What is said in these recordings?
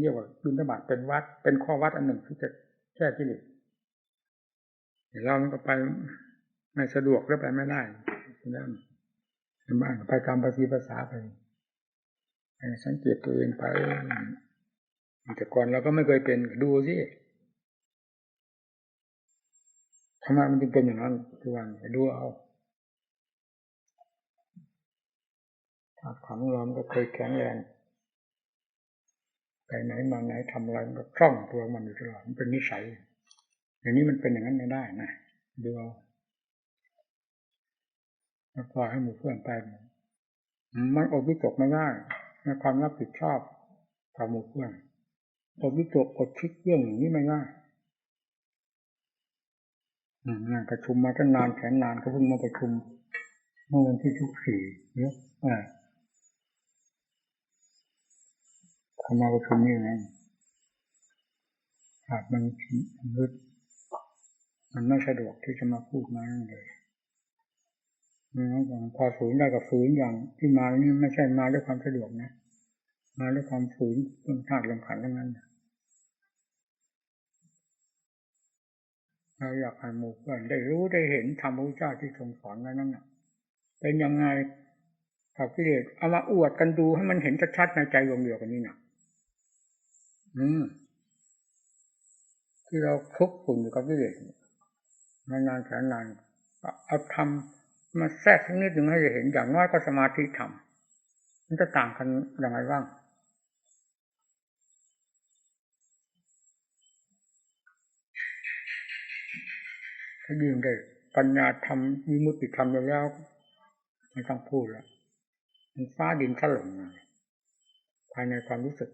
เรียกว่าบินธบาตเป็นวัด เป็นข้อวัดอันหนึ่งที่จะแก้กิเลสเรามันก็ไปไม่สะดวกแล้วไปไม่ได้นั่นบ้านไปตามภาษีภาษาไปสังเกตตัวเองไปแต่ก่อนเราก็ไม่เคยเป็นดูสิทำไมมันจึงเป็นอย่างนั้นทุกวันดูเอาถ้าขังเราก็เคยแข็งแรง ไปไหนมาไหนทำอะไรมันก็คล่องตัวมันอยู่ตลอดมันเป็นนิสัย อย่างนี้มันเป็นอย่างนั้นไม่ได้นะดูเอาแล้วปล่อยให้หมู่เพื่อนไปมันอดวิตกไม่ได้ในความรับผิดชอบต่อหมู่เพื่อนอดวิตกอดคิดเรื่องอย่างนี้ไม่ได้งานประชุมมาตั้งนานแสนนานก็เพิ่งมาประชุมเมื่อวันที่ทุกสี่เนี่ย เขามาประชุมนี่ไงหากมันมืดมันไม่สะดวกที่จะมาพูดมานั่นเลยอย่างพอฝืนได้กับฝืนอย่างที่มานี่ไม่ใช่มาด้วยความสะดวกนะ มาด้วยความฝืนเรื่องธาตุลมขันทั้งนั้นเราอยากให้หมู่เพื่อนได้รู้ได้เห็นธรรมพระเจ้าที่ทรงสอนไว้นั่นเป็นยังไงกับกิเลสเอามาอวดกันดูให้มันเห็นชัดๆในใจดวงเดียวกันนี่นะ อืมที่เราคุกฝุ่นอยู่กับกิเลสมานานแสนนานเอาทำมาแทรกสักนิดหนึ่งให้เห็นอย่างน้อยก็สมาธิทำมันจะต่างกันอย่างไรบ้างถ้ายิ่งได้ปัญญาธรรมมีมุติธรรมแล้วไม่ต้องพูดแล้วมันฟ้าดินถล่มภายในความรู้สึก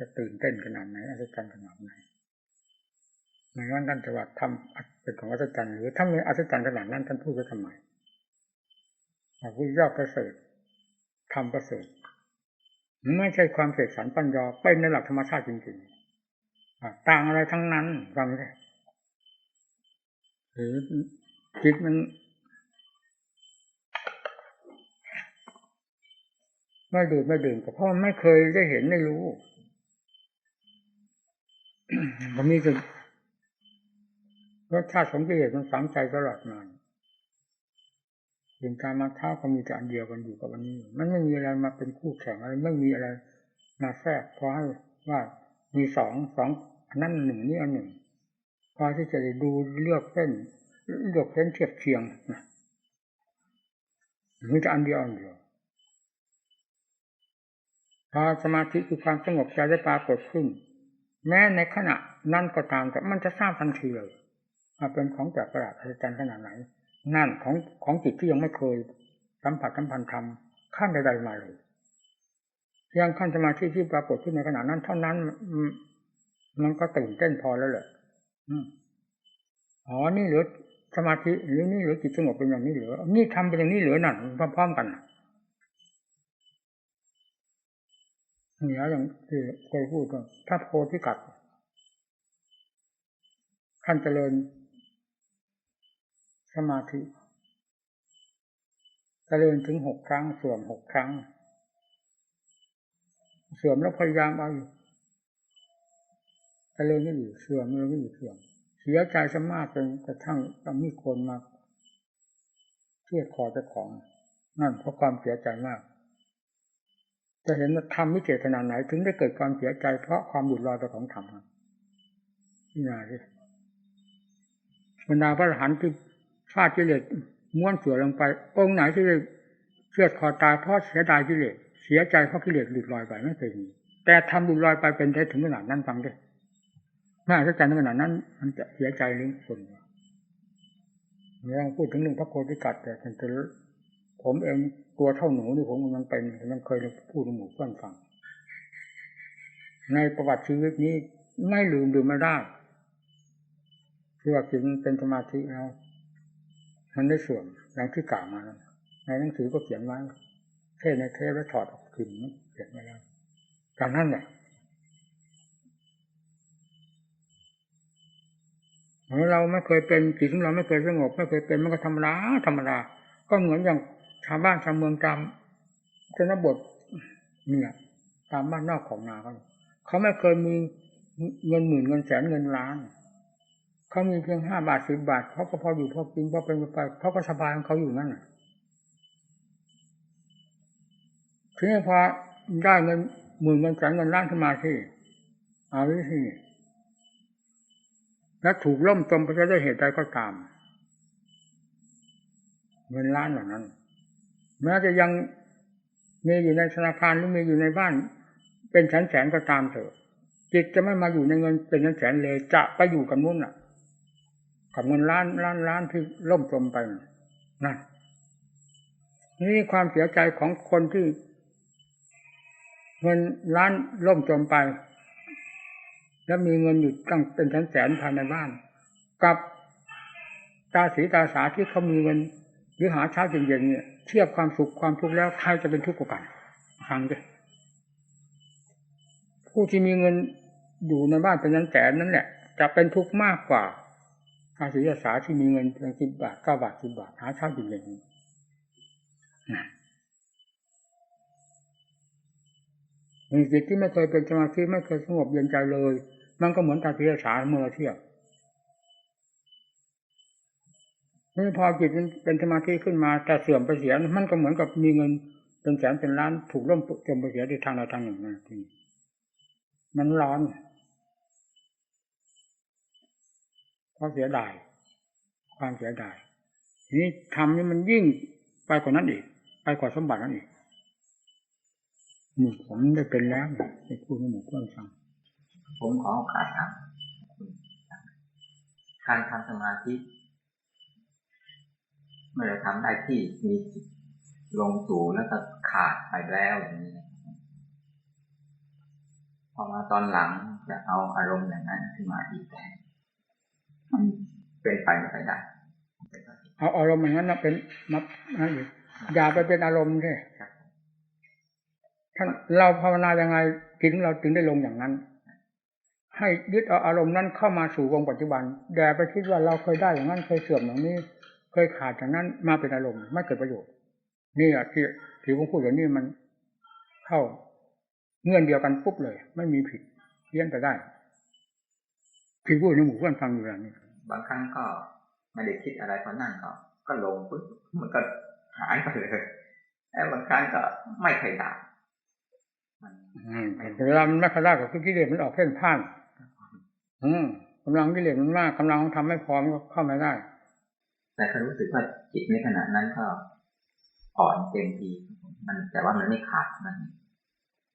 จะตื่นเต้นขนาดไหนอัศจรรย์ขนาดไหนในนั้นท่านจะว่าทำเป็นของอัศจรรย์หรือถ้ามีอัศจรรย์ขนาดนั้นท่านพูดไว้ทำไมพระพุทธเจ้าประเสริฐทำประเสริฐไม่ใช่ความเสกสรรปัญญาเป็นในหลักธรรมชาติจริงๆต่างอะไรทั้งนั้นฟังได้หรือจิตมันไม่ดื่มไม่ดื่มก็เพราะมันไม่เคยได้เห็นไม่รู้ ก็มีแต่รสชาติของกิเลสมันฝังใจตลอดมาเป็นการมาเท้าก็มีแต่อันเดียวกันอยู่กับวันนี้ มันไม่มีอะไรมาเป็นคู่แข่งอะไรไม่มีอะไรมาแทรกพอให้ว่ามีสองสองอันนั้นหนึ่งนี่อันหนึ่งพอที่จะด้ดูเลือกเส้นเลือกเส้นเทียบเคียงนะมีแต่อันเดียวอันเดียวพอสมาธิคือความสงบใจได้ปรากฏขึ้น แม้ในขณะนั้นก็ตามแต่มันจะทราบทันทีเลยมาเป็นของแปลกประหลาดอัศจรรย์ขนาดไหน นั่นของของจิตที่ยังไม่เคย สัมผัสสัมพันธ์ธรรมขั้นใดๆมาเลยเพียงขั้นสมาธิที่ปรากฏขึ้นในขณะนั้น เท่านั้นมันก็ตื่นเต้นพอแล้วแหละอ๋อนี่เหลือสมาธิหรือนี่เหลือจิตสงบเป็นอย่างนี้เหลือนี่ทำเป็นอย่างนี้เหลือนั่นพร้อมๆกัน เหนืออย่างที่เคยพูดก็ถ้าโพธิกัดขั้นเจริญ สมาธิเจริญถึงหกครั้งเสื่อมหกครั้ง เสื่อมแล้วพยายามเอาอยู่เจริญไม่อยู่เสื่อมไม่อยู่เสื่อมเสียใจสมากจนกระทั่งต้องมีคนมาเชื่อคอเจ้าของ นั่นเพราะความเสียใจมาก จะเห็นว่าทำวิเจตนาไหน ถึงได้เกิดความเสียใจเพราะความบุญลอยไปของธรรมนี่นาสิบรรดาพระอรหันต์ที่ฟาดกิเลสม้วนเสือลงไป องค์ไหนที่เชื่อคอตายเพราะเสียดายกิเลสเสียใจเพราะกิเลสหลุดลอยไปไม่เคยมีแต่ทำหลุดลอยไปเป็นได้ถึงขนาดนั้นฟังด้น่าจะใจขนาดนั้น มันจะเสียใจหรือคนเราพูดถึงเรื่องพระโคติกัดแต่ฉันจะผมเอง ตัวเท่าหนูนี่ผมมันเป็นมันเคยพูดในหมู่เพื่อนฟัง ในประวัติชีวิตนี้ไม่ลืมลืมไม่ได้คือว่าจิตเป็นสมาธิแล้วมันได้เสื่อมอย่างที่กล่าวมาในหนังสือก็เขียนไว้เทศในเทศแล้วถอดออกขึ้นเขียนไว้แล้วการนั่นแหละเราไม่เคยเป็นจิตของเราไม่เคยสงบไม่เคยเป็นมันก็ธรรมดาธรรมดาก็เหมือนอย่าง ชาวบ้านชาวเมืองจำชนบทเนี่ยตามบ้านนอกของนาเขาเขาไม่เคยมีเงินหมื่นเงินแสนเงินล้านเขามีเพียงห้าบาทสิบบาทเขาก็พออยู่พอกินพอเป็นไปเขาก็สบายของเขาอยู่นั่นน่ะทีนี้พอได้เงินหมื่นเงินแสนเงินล้านขึ้นมาที่เอาวิธีแล้วถูกล่มจมไปด้วยเหตุใดก็ตาม เงินล้านเหล่านั้น แม้จะยังมีอยู่ในธนาคารหรือมีอยู่ในบ้าน เป็นแสนแสนก็ตามเถอะจิตจะไม่มาอยู่ในเงินเป็นแสนแสนเลยจะไปอยู่กับนู้นน่ะกับเงินล้านล้านล้านที่ล่มจมไปนั่นนี่ความเสียใจของคนที่เงินล้านล่มจมไป แล้วมีเงินอยู่ตั้งเป็นแสนแสนภายในบ้าน กับตาสีตาสาที่เขามีเงินหรือหาเช้าเย็นๆเนี่ย เทียบความสุขความทุกข์แล้วใครจะเป็นทุกข์กว่ากันฟังดิผู้ที่มีเงินอยู่ในบ้านเป็นแสนแสนนั่นแหละจะเป็นทุกข์มากกว่าตาสีตาสาที่มีเงินเพียงสิบบาทเก้าบาทสิบบาทหาเช้าเย็นๆมีจิตที่ไม่เคยเป็นสมาธิไม่เคยสงบเย็นใจเลย มันก็เหมือนตาสีตาสาเมื่อเราเทียบ นี่พอจิตมันเป็นสมาธิขึ้นมาแต่เสื่อมไปเสียมันก็เหมือนกับมีเงินเป็นแสนเป็นล้านถูกล่มจมไปเสียในทางใดทางหนึ่งนะทีมันร้อนเพราะเสียดายความเสียดายทีนี้ทำนี่มันยิ่งไปกว่านั้นอีก ไปกว่าสมบัตินั้นอีกนี่ผมได้เป็นแล้วไอ้พูดให้หมู่เพื่อนฟังผมขอโอกาสครับการทำสมาธิ เมื่อเราทำได้ที่มีจิตลงสู่แล้วก็ขาดไปแล้วอย่างนี้พอมาตอนหลังจะเอาอารมณ์อย่างนั้นขึ้นมาอีกมันเป็นไปไม่ได้เอาอารมณ์อย่างนั้นนะเป็นนับนั่นอีกอย่าไปเป็นอารมณ์ใช่ท่านเราภาวนายังไงถึงเราถึงได้ลงอย่างนั้น ให้ยึดเอาอารมณ์นั้นเข้ามาสู่วงปัจจุบันอย่าไปคิดว่าเราเคยได้อย่างนั้นเคยเสื่อมอย่างนี้ เคยขาดอย่างนั้นมาเป็นอารมณ์ไม่เกิดประโยชน์ นี่อะที่ที่ผมพูดอย่างนี้มันเข้าเงื่อนเดียวกันปุ๊บเลย ไม่มีผิดเพี้ยนไปได้ที่พูดในหมู่เพื่อนฟังอยู่อย่างนี้บางครั้งก็ไม่ได้คิดอะไรพอนั่งก็ก็ลงปุ๊บมันก็หายไปเลยแต่บางครั้งก็ไม่เคยได้มันอืมแต่เวลามันไม่ขยักก็คือกิเลสมันออกเพ่นพ่าน อืมกำลังกิเลสมันมากกำลังทำไม่พร้อมก็เข้าไม่ได้ แต่ก็รู้สึกว่าจิตในขณะนั้นก็อ่อนเต็มทีมันแต่ว่ามันไม่ขาดมัน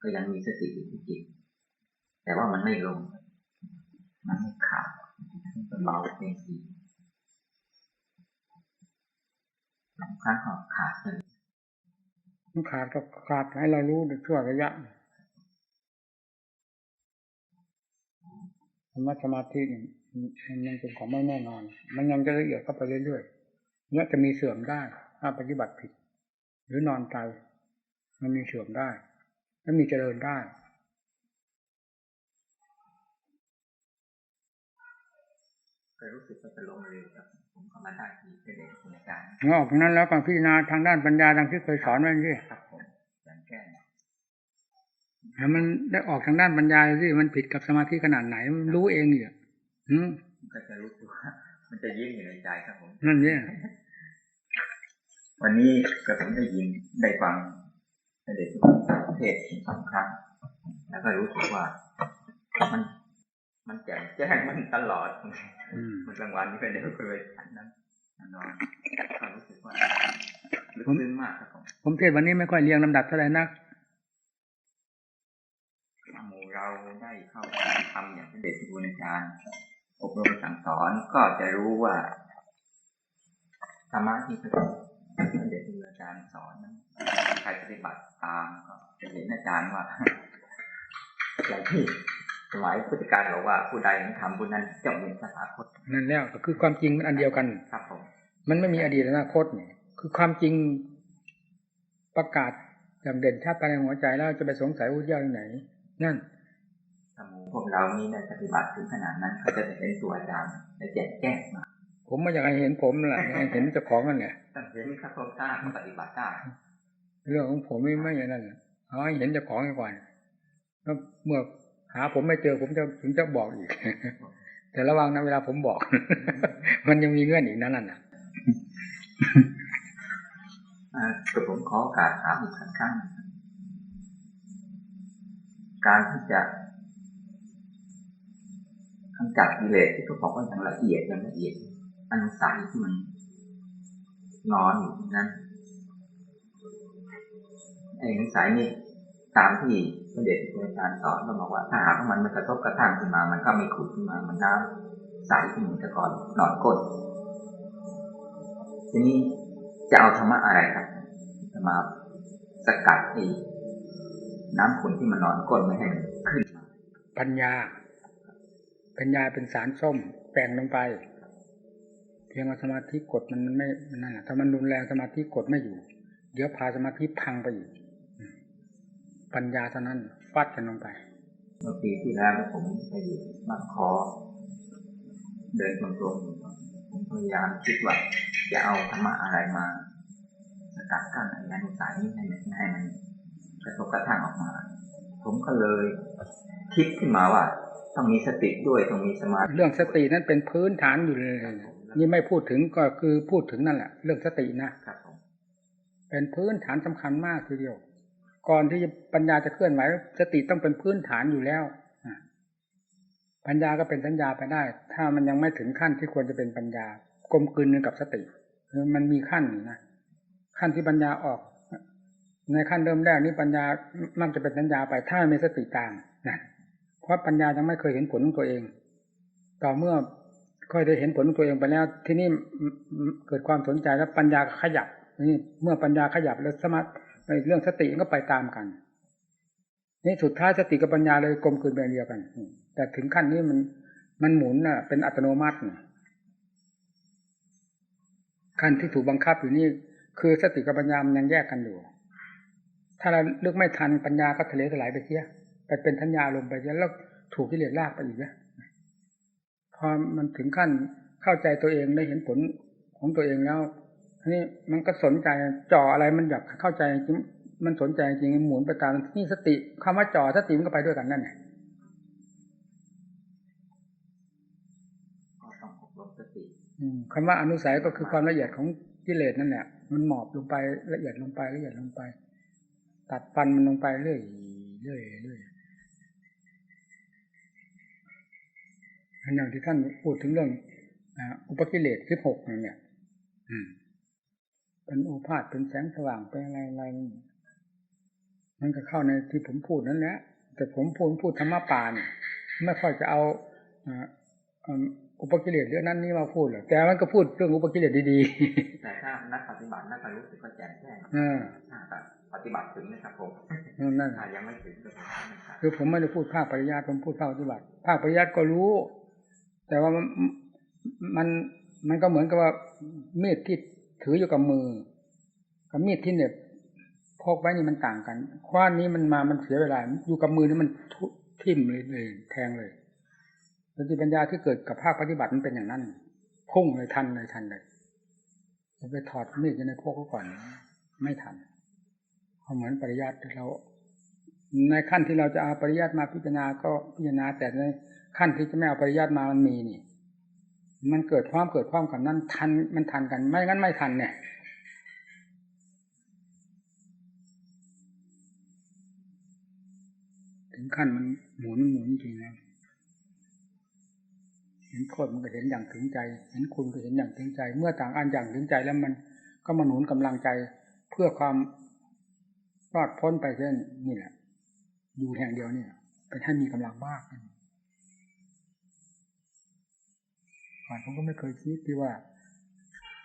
ก็ยังมีสติอยู่ที่จิต แต่ว่ามันไม่ลง มันไม่ขาดเบาเต็มทีบางครั้งก็ขาดไปมันขาดก็ขาดให้เรารู้ในช่วงระยะธรรมสมาธินี่ มันยังเป็นของไม่แน่นอน มันยังจะละเอียดเข้าไปเรื่อยๆเนี่ยจะมีเสื่อมได้ถ้าปฏิบัติผิด หรือนอนใจมันมีเสื่อมได้ และมีเจริญได้ก็รู้สึกว่าจะลงเร็วครับผมก็มาได้ที่เป็นเด็กคุณอาจารย์งอกจากนั้นแล้วก็พิจารณาทางด้านปัญญาดังที่เคยสอนไว้ที่ครับผมอย่างแก้แล้วมันได้ออกทางด้านปัญญาสิมันผิดกับสมาธิขนาดไหนมันรู้เองเนี่ยอืมมัน ก็จะรู้สึกว่ามันจะยิ้มอยู่ในใจครับผม นั่นเนี่ยวันนี้ก็ผมได้ยินได้ฟังเด็กเทศน์สองครั้ง แล้วก็รู้สึกว่า มันมันแจ่มแจ้งมันตลอดอืมมันกลางวันนี่เป็นเด็กเคยฉันนั้นนอนก็รู้สึกว่าลึกซึ้งมากครับผมผมเทศวันนี้ไม่ค่อยเรียงลำดับเท่าไหร่นักหมู่เราได้เข้าทำอย่างที่เด็กครูอาจารย์ อบรมสั่งสอนก็จะรู้ว่าธรรมะที่พระเด็กครูอาจารย์สอนนั้นใครปฏิบัติตามก็จะเห็นอาจารย์ว่าอย่างที่สมัยพุทธกาลบอกว่าผู้ใดทำผู้นั้นจะเป็นสถาคตนั่นแล้วก็คือความจริงมันอันเดียวกันครับผมมันไม่มีอดีตและอนาคตนี่คือความจริงประกาศอย่างเด่นชัดภายในหัวใจแล้วจะไปสงสัยว่าเจ้าที่ไหน นั่นถ้าหมู่ พวกเรานี่ได้ปฏิบัติถึงขนาดนั้นก็จะเป็นตัวอาจารย์และแจกแจ้งมา ผมไม่อยากให้เห็นผมนั่นแหละให้เห็นเจ้าของนั่นแหละตั้งเห็นข้าพเจ้าก็ปฏิบัติได้เรื่องของผมไม่ไม่อย่างนั้นเอาให้เห็นเจ้าของก่อนแล้วเมื่อหาผมไม่เจอผมจะถึงจะบอกอีก แต่ระวังนะเวลาผมบอก มันยังมีเงื่อนอีกนั่นน่ะอ่าแต่ผมขอโอกาสถามอีกสักครั้งนะครับการที่จะ กำจัดกิเลสที่เขาบอกว่าอย่างละเอียดอย่างละเอียดอันสัยที่มันนอนอยู่นั้นไอ้อนุสัยนี่ตามที่พระเดชพระอาจารย์สอนก็บอกว่าถ้าหากว่ามันมากระทบกระทั่งขึ้นมา มันก็ไม่ขุ่นขึ้นมา มันน้ำใสขึ้นเหมือนแต่ก่อนนอนก้นทีนี้จะเอาธรรมะอะไรครับจะมาสกัดไอ้น้ำขุนที่มันนอนก้นไม่ให้มันขึ้น ปัญญา ปัญญาเป็นสารส้มแปลงลงไป เพียงเอาสมาธิกดมันมันไม่นั่นแหละถ้ามันรุนแรงสมาธิกดไม่อยู่ เดี๋ยวพาสมาธิพังไปอีกปัญญาเท่านั้นฟัดกันลงไป เมื่อปีที่แล้วผมไปอยู่บางคอ เดินตรงๆผมพยายามคิดว่าจะเอาธรรมะอะไรมาสกัดกั้นไอ้อนุสัยนี้ให้มันให้มันกระทบกระทั่งออกมา ผมก็เลยคิดขึ้นมาว่า ต้องมีสติด้วยต้องมีสมาธิเรื่องสตินั้นเป็นพื้นฐานอยู่เลยนี่ไม่พูดถึงก็คือพูดถึงนั่นแหละเรื่องสตินะครับผมเป็นพื้นฐานสำคัญมากทีเดียว ก่อนที่ปัญญาจะเคลื่อนไหวสติต้องเป็นพื้นฐานอยู่แล้วอะปัญญาก็เป็นสัญญาไปได้ ถ้ามันยังไม่ถึงขั้นที่ควรจะเป็นปัญญากลมกลืนกับสติคือมันมีขั้นอยู่นะขั้นที่ปัญญาออก ในขั้นเริ่มแรกนี้ปัญญามักจะเป็นสัญญาไปถ้าไม่มีสติตามนะ เพราะปัญญายังไม่เคยเห็นผลของตัวเอง ต่อเมื่อค่อยได้เห็นผลของตัวเองไปแล้ว ที่นี่เกิดความสนใจแล้วปัญญาขยับนี่เมื่อปัญญาขยับแล้วสมาธิเรื่องสติก็ไปตามกันนี่สุดท้ายสติกับปัญญาเลยกลมกลืนเป็นอันเดียวกัน แต่ถึงขั้นนี้มันมันหมุนน่ะ เป็นอัตโนมัติขั้นที่ถูกบังคับอยู่นี่คือสติกับปัญญามันยังแยกกันอยู่ ถ้าเราเลือกไม่ทันปัญญาก็ทะเลถลายไปเสีย ไปเป็นทัญญาลงไปเสียแล้วถูกกิเลสลากไปอีกนะพอมันถึงขั้นเข้าใจตัวเองได้เห็นผลของตัวเองแล้วอันนี้มันก็สนใจจ่ออะไรมันอยากเข้าใจจริงมันสนใจจริงหมุนไปตามนี่สติคำว่าจ่อสติมันก็ไปด้วยกันนั่นแหละก็ต้องอบรมสติอืมคำว่าอนุสัยก็คือความละเอียดของกิเลสนั่นแหละมันหมอบลงไปละเอียดลงไปละเอียดลงไป ตัดฟันมันลงไปเรื่อยเรื่อยเรื่อย อันอย่างที่ท่านพูดถึงเรื่องอ่าอุปกิเลสสิบหกนั่นเนี่ยอืมเป็นโอภาษเป็นแสงสว่างเป็นอะไรอะไรมันก็เข้าในที่ผมพูดนั่นแหละแต่ผมพูดพูดธรรมะป่าเนี่ยไม่ค่อยจะเอาอ่าอ่าอุปกิเลสเรื่องนั้นนี่มาพูดหรอกแต่มันก็พูดเรื่องอุปกิเลสดีแต่ถ้านักปฏิบัตินักรู้สึกก็แจ่มแจ้งๆเออถ้าแบบปฏิบัติถึงนะครับผมนั่นถ้าน่ะยังไม่ถึงก็ผมไม่ทราบคือผมไม่ได้พูดภาคปริยัติผมพูดภาคปฏิบัติภาคปริยัติก็รู้ แต่ว่ามันมันมันก็เหมือนกับว่ามีดที่ถืออยู่กับมือ กับมีดที่เหน็บพกไว้นี่มันต่างกัน คว้านนี้มันมามันเสียเวลา อยู่กับมือนี่มันทิ่มเลยเลยแทงเลยสติปัญญาที่เกิดกับภาคปฏิบัติมันเป็นอย่างนั้น พุ่งเลยทันเลยทันเลยจะไปถอดมีดอยู่ในพวกเขาก่อน ไม่ทันเพราเหมือนปริยัติที่เรา ในขั้นที่เราจะเอาปริยัติมาพิจารณาก็พิจารณาแต่ใน ขั้นที่จะไม่เอาปริยัติมามันมีนี่ มันเกิดความเกิดความกับนั้นทันมันทันกัน ไม่งั้นไม่ทันเนี่ยถึงขั้นมันหมุนหมุนจริงนะเห็นโทษมันก็เห็นอย่างถึงใจ เห็นคุณก็เห็นอย่างถึงใจ เมื่อต่างอันอย่างถึงใจแล้วมันก็มาหนุนกำลังใจเพื่อความรอดพ้นไปเช่นนี่แหละอยู่แห่งเดียวเนี่ยเป็นให้มีกำลังมาก ก่อนผมก็ไม่เคยคิดที่ว่า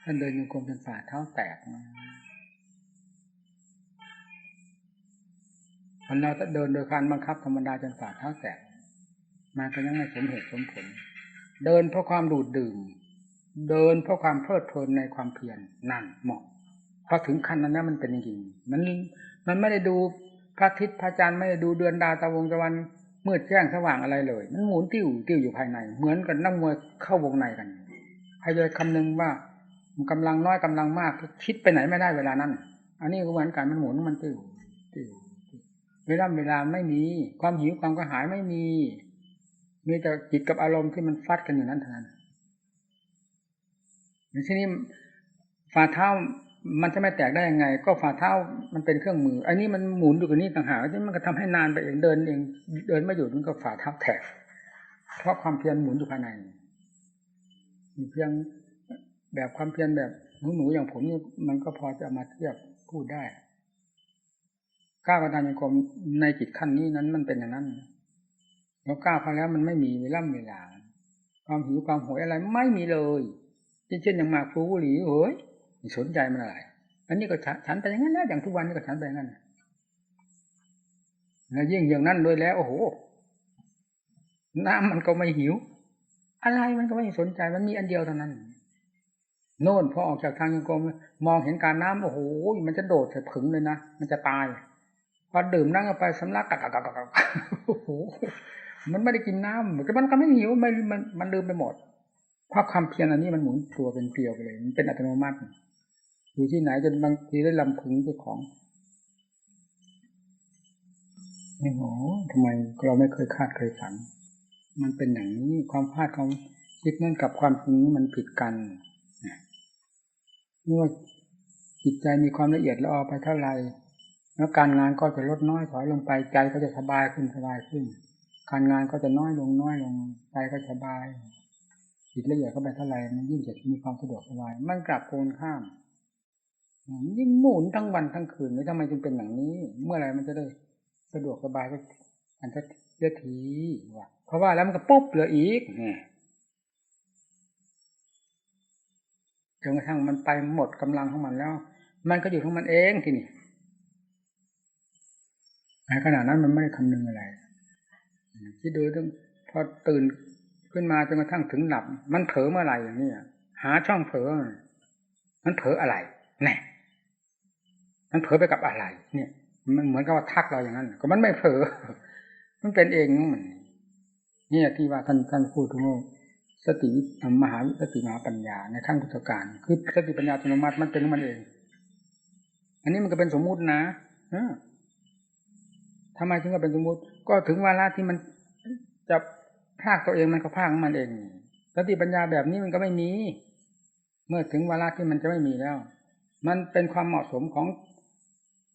ท่านเดินโยกรมจนฝ่าเท้าแตกนะมันเราจะเดินโดยการบังคับธรรมดาจนฝ่าเท้าแตกมันก็ยังไม่สมเหตุสมผล เดินเพราะความดูดดื่ม เดินเพราะความเพลิดเพลินในความเพียรนั่นเหมาะพอถึงขั้นนั้นนะมันเป็นจริงมันมันไม่ได้ดูพระอาทิตย์พระจันทร์ไม่ได้ดูเดือนดาวตะวงตะวัน เมืดแจ้งสว่างอะไรเลย มันหมุนติ้วติ้วอยู่ภายใน เหมือนกับนักมวยเข้าวงในกันใครจะคำนึงว่ามันกำลังน้อยกำลังมากคิดไปไหนไม่ได้เวลานั้น อันนี้ก็เหมือนกันมันหมุนมันติ้วติ้วเวลาเวลาไม่มี ความหิวความกระหายไม่มี มีแต่จิตกับอารมณ์ที่มันฟัดกันอยู่นั้นเท่านั้นในที่นี้ฝ่าเท้า มันจะไม่แตกได้ยังไง ก็ฝ่าเท้ามันเป็นเครื่องมืออันนี้มันหมุนอยู่กับนี้ต่างหากที่มันก็ทำให้นานไปเองเดินเองเดินไม่หยุดมันก็ฝ่าเท้าแตกเพราะความเพียรหมุนอยู่ภายในมีเพียงแบบความเพียรแบบหนูหนูอย่างผมนี่มันก็พอจะมาเทียบพูดได้ก้าวกระดานยังกรมในจิตขั้นนี้นั้นมันเป็นอย่างนั้นแล้วก้าวไปแล้วมันไม่มีเวลาเวลา ความหิวความโหยอะไรไม่มีเลยเช่นอย่างมากฟูบุหรีเอ้ย สนใจมันอะไร อันนี้ก็ฉันไปอย่างนั้นแล้วอย่างทุกวันนี้ก็ฉันไปอย่างนั้นแล้วยิ่งอย่างนั้นด้วยแล้วโอ้โห น้ำมันก็ไม่หิว อะไรมันก็ไม่สนใจมันมีอันเดียวเท่านั้นโน่นพอออกจากทางยังกรมมองเห็นการน้ำโอ้โหมันจะโดดใส่ผึ่งเลยนะมันจะตายพอดื่มนั่งไปสำลักกักกักกักกักโอ้โหมันไม่ได้กินน้ำแต่มันก็ไม่หิวมันมันมันลืมไปหมดเพราะความเพียรอันนี้มันหมุนตัวเป็นเกลียวไปเลย มันเป็นอัตโนมัติ อยู่ที่ไหนจนบางทีได้ลำพึงเจ้าของนี่โหทำไมเราไม่เคยคาดเคยฝัน มันเป็นอย่างนี้ความพลาดของคิดนั่นกับความจริงมันผิดกันเมื่อจิตใจมีความละเอียดละออไปเท่าไหร่แล้วการงานก็จะลดน้อยถอยลงไปใจก็จะสบายขึ้นสบายขึ้น การงานก็จะน้อยลงน้อยลงใจก็สบายจิตละเอียดเข้าไปเท่าไหร่มันยิ่งจะมีความสะดวกสบาย มันกลับโกนข้าม ยิ่งหมุนทั้งวันทั้งคืนไม่ทำไมจึงเป็นอย่างนี้ เมื่อไรมันจะได้สะดวกสบายก็อันจะเยอทีว่าเพราะว่าแล้วมันก็ปุ๊บเหลืออีกเนี่ยจนกระทั่งมันไปหมดกำลังของมันแล้ว มันก็อยู่ของมันเองทีนี้ในขณะนั้นมันไม่ได้คำนึงอะไรที่ดูต้องพอตื่นขึ้นมาจนกระทั่งถึงหลับ มันเผลอเมื่อไหร่อย่างนี้หาช่องเผลอมันเผลออะไรแน่ มันเผลอไปกับอะไร เนี่ย มันเหมือนกับว่าทักเราอย่างนั้น ก็มันไม่เผลอ มันเป็นเองมันนี่ที่ว่าท่านท่านพูดถึงสติมหาสติมหาปัญญาในขั้นพุทธการคือสติปัญญาอัตโนมัติมันเป็นของมันเอง อันนี้มันก็เป็นสมมุตินะเออทำไมถึงก็เป็นสมมุติ ก็ถึงเวลาที่มันจะภาคตัวเองมันก็ภาคของมันเองสติปัญญาแบบนี้มันก็ไม่มี เมื่อถึงเวลาที่มันจะไม่มีแล้ว มันเป็นความเหมาะสมของ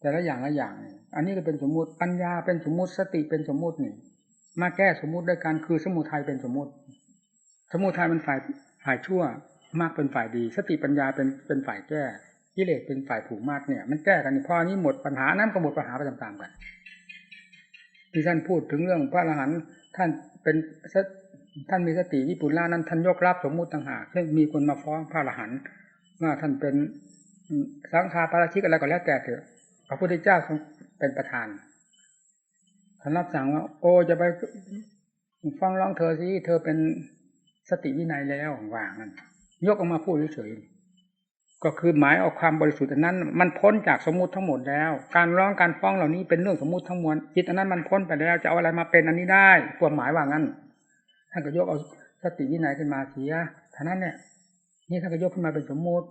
แต่ละอย่างละอย่าง อันนี้ก็เป็นสมมุติปัญญาเป็นสมมุติสติเป็นสมมุตินี่ มาแก้สมมุติด้วยกันคือสมุทัยเป็นสมมุติ สมุทัยเป็นฝ่ายฝ่ายชั่วมากเป็นฝ่ายดี สติปัญญาเป็นเป็นฝ่ายแก้กิเลสเป็นฝ่ายผูกมากเนี่ย มันแก้กันพอนี้หมดปัญหานั้นก็หมดปัญหาไปตามๆกันที่ท่านพูดถึงเรื่องพระอรหันต์ท่านเป็นท่านมีสติวิปุลล่านั้นท่านยกรับสมมุติต่างหากเช่นมีคนมาฟ้องพระอรหันต์ว่าท่านเป็นสังฆาปาราชิกอะไรก็แล้วแต่เถอะ พระพุทธเจ้าเป็นประธานท่านรับสั่งว่า โอ้จะไปฟ้องร้องเธอสิเธอเป็นสติวินัยแล้วว่างนั้นยกออกมาพูดเฉยๆก็คือหมายเอาความบริสุทธิ์อันนั้น มันพ้นจากสมมุติทั้งหมดแล้ว การร้องการฟ้องเหล่านี้เป็นเรื่องสมมุติทั้งมวลจิตอันนั้นมันพ้นไปแล้วจะเอาอะไรมาเป็นอันนี้ได้ความหมายว่างั้นท่านก็ยกเอาสติวินัยขึ้นมาเสียท่านั้นเนี่ยนี่ท่านก็ยกขึ้นมาเป็นสมมุติ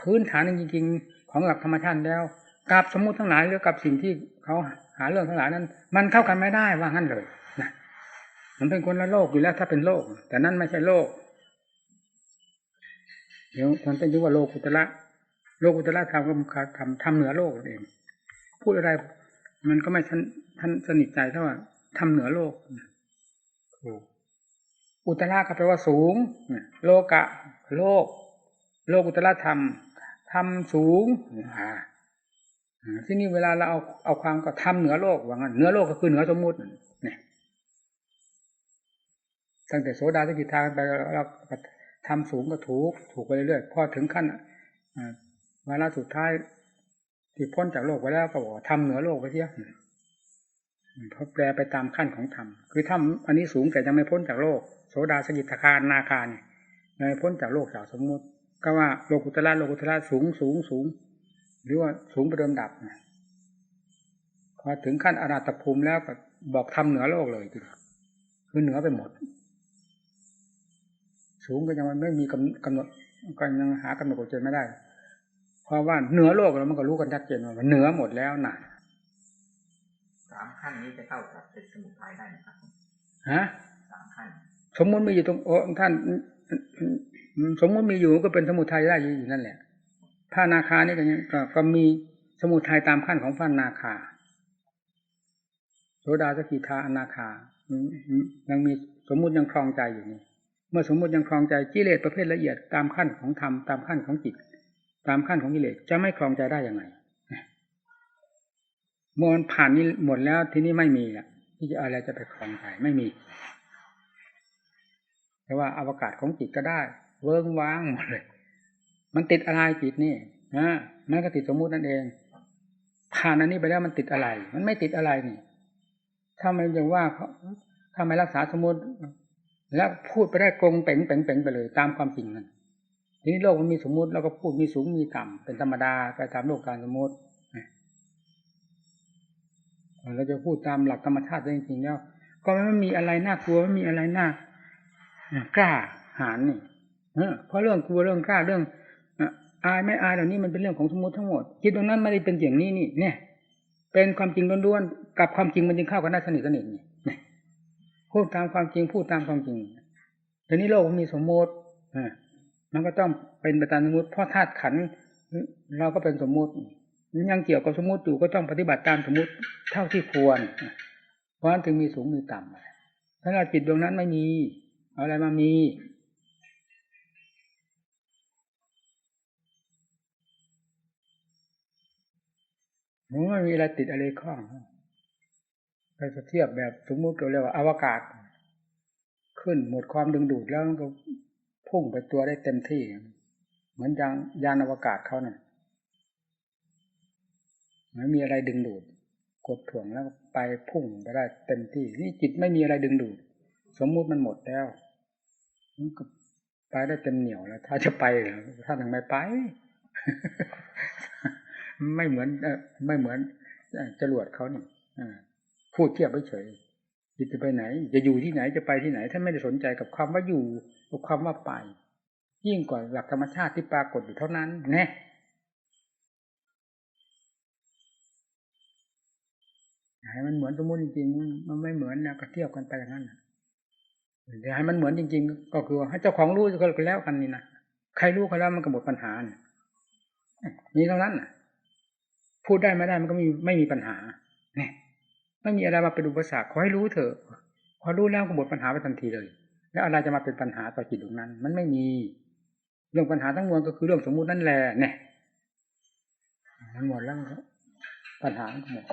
พื้นฐานจริงๆ ของหลักธรรมชาติแล้ว กับสมมุติทั้งหลายหรือกับสิ่งที่เขาหาเรื่องทั้งหลายนั้น มันเข้ากันไม่ได้ว่างั้นเลยนะมันเป็นคนละโลกอยู่แล้วถ้าเป็นโลก แต่นั่นไม่ใช่โลกเดี๋ยวมันเป็นที่ว่าโลกุตละโลกุตละทำก็ทำทำเหนือโลกเอง พูดอะไร มันก็ไม่ท่านท่านสนิทใจเท่าว่าทำเหนือโลกอุตละก็แปลว่าสูงโลกะ โลก โลกุตละธรรมทำสูงอ่า ที่นี่เวลาเราเอาเอาความก็ทำเหนือโลกว่างั้นเหนือโลกก็คือเหนือสมมุติเนี่ยตั้งแต่โสดาสกิทาไปเราทำสูงก็ถูก ถูกไปเรื่อยๆพอถึงขั้นเวลาสุดท้ายที่พ้นจากโลกไปแล้วก็บอกทำเหนือโลกไปเทียเพราะแปลไปตามขั้นของธรรมคือทำอันนี้สูงแต่ยังไม่พ้นจากโลก โสดาสกิทาคานาคาเนี่ยยังไม่พ้นจากโลกจากสมมุติ ก็ว่าโลกุตละโลกุตละสูงสูงสูง หรือว่าสูงไปเดิมดับพอถึงขั้นอนาตภูมิแล้วก็บอกทำเหนือโลกเลยทีคือเหนือไปหมด สูงก็ยังมันไม่มีกำหนดก็ยังหากำหนดกฎเกณฑ์ไม่ได้พอราะว่าเหนือโลกแล้วมันก็รู้กันชัดเจนว่ามันเหนือหมดแล้วน่ะสามขั้นนี้จะเข้ากับเป็นสมุทัยได้ไหมครับฮะสามขั้นสมมุติมีอยู่ตรงโอ้ท่านอืมสมมุติมีอยู่ก็เป็นสมุทัยได้อยู่นั่นแหละ พระนาคานี่ก็ยังก็ก็มีสมุทัยตามขั้นของพระนาคาโสดาสกิทาอนาคา ยังมีสมมุติยังคลองใจอยู่นี่ เมื่อสมมุติยังคลองใจกิเลสประเภทละเอียดตามขั้นของธรรมตามขั้นของจิต ตามขั้นของกิเลสจะไม่คลองใจได้ยังไงเมื่อมันผ่านนี้หมดแล้วทีนี้ไม่มีละที่จะอะไรจะไปคลองใจไม่มีแต่ว่าอวกาศของจิตก็ได้ เวิ้งว้างหมดเลย มันติดอะไรจิตนี่นะมันก็ติดสมมุตินั่นเองผ่านอันนี้ไปแล้วมันติดอะไร มันไม่ติดอะไรนี่ ถ้ามันจะว่าเขาถ้าไม่รักษาสมมติ แล้วพูดไปได้กรงเป่งเป่งเป่งไปเลย ตามความจริงนั่นทีนี้โลกมันมีสมมติแล้วก็พูดมีสูงมีต่ำเป็นธรรมดาไปตามโลกการสมมติเราจะพูดตามหลักธรรมชาติจริงๆแล้ว ก็ไม่มีอะไรน่ากลัวไม่มีอะไรน่ากล้าหาญนี่เพราะเรื่องกลัวเรื่องกล้าเรื่อง อายไม่อายเหล่านี้มันเป็นเรื่องของสมมติทั้งหมดคิดตรงนั้นไม่ได้เป็นอย่างนี้นี่เนี่ย เป็นความจริงล้วนๆกับความจริงมันจึงเข้ากันได้สนิทสนิทนี่พูดตามความจริงพูดตามความจริงทีนี้โลกมันมีสมมติอ่ามันก็ต้องเป็นไปตามสมมติเพราะธาตุขันเราก็เป็นสมมติยังเกี่ยวกับสมมติอยู่ก็ต้องปฏิบัติตามสมมติเท่าที่ควร เพราะฉะนั้นถึงมีสูงมีต่ำถ้าเราจิตดวงนั้นไม่มี เอาอะไรมามี มันไม่มีอะไรติดอะไรข้องไปเทียบแบบสมมติเราเรียกว่าอวกาศ ขึ้นหมดความดึงดูดแล้วมันก็พุ่งไปตัวได้เต็มที่ เหมือนยานยานอวกาศเขาเนี่ยไม่มีอะไรดึงดูด กดถ่วงแล้วไปพุ่งไปได้เต็มที่ นี่จิตไม่มีอะไรดึงดูด สมมุติมันหมดแล้วมันก็ไปได้เต็มเหนียวแล้ว ถ้าจะไปหรอถ้าถึงไม่ไป ไม่เหมือนไม่เหมือนจรวดเขานี่พูดเทียบไปเฉยจิตจะไปไหน จะอยู่ที่ไหนจะไปที่ไหนท่านไม่ได้สนใจกับความว่าอยู่กับความว่าไป ยิ่งกว่าหลักธรรมชาติที่ปรากฏอยู่เท่านั้นแน่ให้มันเหมือนสมมติจริงๆมันไม่เหมือนนะก็เทียบกันไปอย่างนั้นเดี๋ยวให้มันเหมือนจริง ๆ ก็คือให้เจ้าของรู้ก็แล้วกันนี่นะใครรู้ก็แล้วมันก็หมดปัญหาเนี่ยมีเท่านั้นนะ พูดได้ไม่ได้มันก็มีไม่มีปัญหาเนี่ยไม่มีอะไรมาเป็นอุปสรรคขอให้รู้เถอะพอรู้แล้วก็หมดปัญหาไปทันทีเลย แล้วอะไรจะมาเป็นปัญหาต่อจิตตรงนั้น มันไม่มีเรื่องปัญหาทั้งมวลก็คือเรื่องสมมุตินั่นแหละเนี่ยมันหมดแล้วปัญหาก็หมด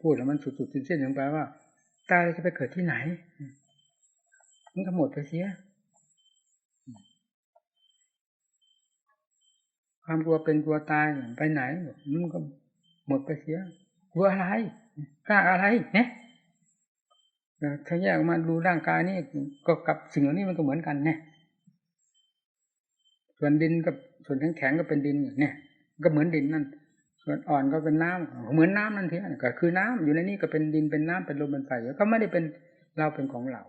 พูดแล้วมันสุดๆสิ้นๆลงไปว่า ตายจะไปเกิดที่ไหน มันก็หมดไปเสีย ความกลัวเป็นกลัวตายไปไหนมันก็หมดไปเสียกลัวอะไรกล้าอะไรเนี่ยถ้าแยกมาดูร่างกายนี่ก็กับสิ่งเหล่านี้มันก็เหมือนกันเนี่ยส่วนดินกับส่วนแข็งแข็งก็เป็นดินเนี่ย ก็เหมือนดินนั่นส่วนอ่อนก็เป็นน้ำเหมือนน้ำนั่นทีก็คือน้ำอยู่ในนี้ก็เป็นดินเป็นน้ำเป็นลมเป็นไฟก็ไม่ได้เป็นเราเป็นของเรา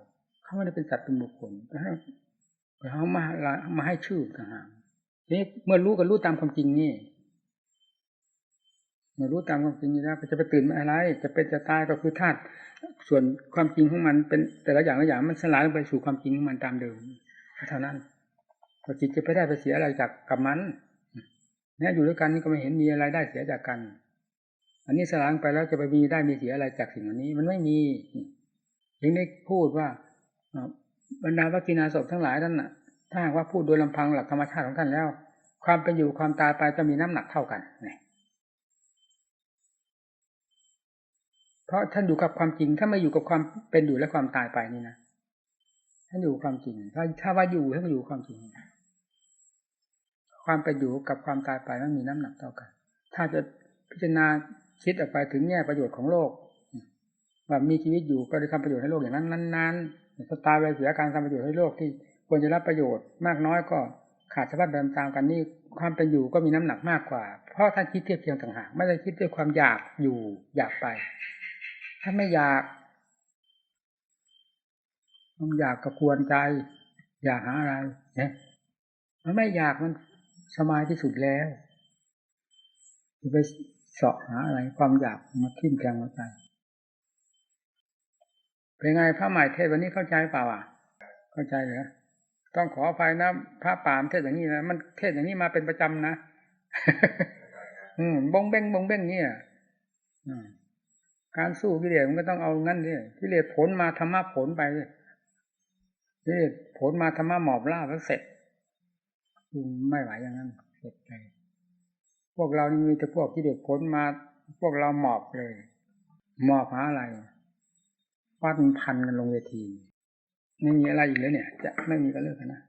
เขาไม่ได้เป็นสัตว์เป็นบุคคลเขามามาให้ชื่อต่างหาก นี่เมื่อรู้ก็รู้ตามความจริงนี่เมื่อรู้ตามความจริงนี่แล้วจะไปตื่นอะไร จะเป็นจะตายก็คือธาตุส่วนความจริงของมันเป็นแต่ละอย่างละอย่างมันสลายลงไปสู่ความจริงของมันตามเดิมเท่านั้นพอจิตจะไปได้ไปเสียอะไรจากกับมันเนี่ยอยู่ด้วยกันนี่ก็ไม่เห็นมีอะไรได้เสียจากกัน อันนี้สลายไปแล้วจะไปมีได้มีเสียอะไรจากสิ่งเหล่านี้ มันไม่มีถึงได้พูดว่าบรรดาวักินาศพทั้งหลายท่นน่ะ ถ้าหากว่าพูดโดยลำพังหลักธรรมชาติของท่านแล้ว ความเป็นอยู่ความตายไปจะมีน้ำหนักเท่ากันเนี่ยเพราะท่านอยู่กับความจริงถ้าไม่อยู่กับความเป็นอยู่และความตายไปนี่นะท่านอยู่ความจริง ถ้าถ้าว่าอยู่ท่านก็อยู่ความจริง ความเป็นอยู่กับความตายไปมันมีน้ำหนักเท่ากัน ถ้าจะพิจารณาคิดออกไปถึงแง่ประโยชน์ของโลกว่ามีชีวิตอยู่ก็ได้ทำประโยชน์ให้โลกอย่างนั้นนั้นๆก็ตายไปเสียการทำประโยชน์ให้โลกที่ ควรจะรับประโยชน์มากน้อยก็ขาดสภาพเดิมตามกันนี่ความเป็นอยู่ก็มีน้ำหนักมากกว่า เพราะท่านคิดเทียบเทียงต่างหากไม่ได้คิดด้วยความอยากอยู่อยากไป ถ้าไม่อยากมันอยากกระควรใจ อยากหาอะไรเนี่ยมันไม่อยากมันสบายที่สุดแล้วจะไปเสาะหาอะไรความอยากมาทิ่มแทงหัวใจเป็นไงพระใหม่เทศวันนี้เข้าใจเปล่าอะ เข้าใจเหรอ ต้องขออภัยนะพระป่ามเทศอย่างนี้นะมันเทศอย่างนี้มาเป็นประจำนะอืมบงเบ้งบงเบ้งเนี่ยอการสู้กิเลสมันก็ต้องเอางั้นดิกิเลสผลมาธรรมะผลไปกิเลสผลมาธรรมะหมอบล่าแล้วเสร็จไม่ไหวอย่างนั้นเสร็จเลยพวกเรานี่มีแต่พวกกิเลสผลมา พวกเราหมอบเลย หมอบหาอะไรฟาดพันกันลงเวที ไม่มีอะไรอีกแล้วเนี่ย จะไม่มีกันเลิกกันนะ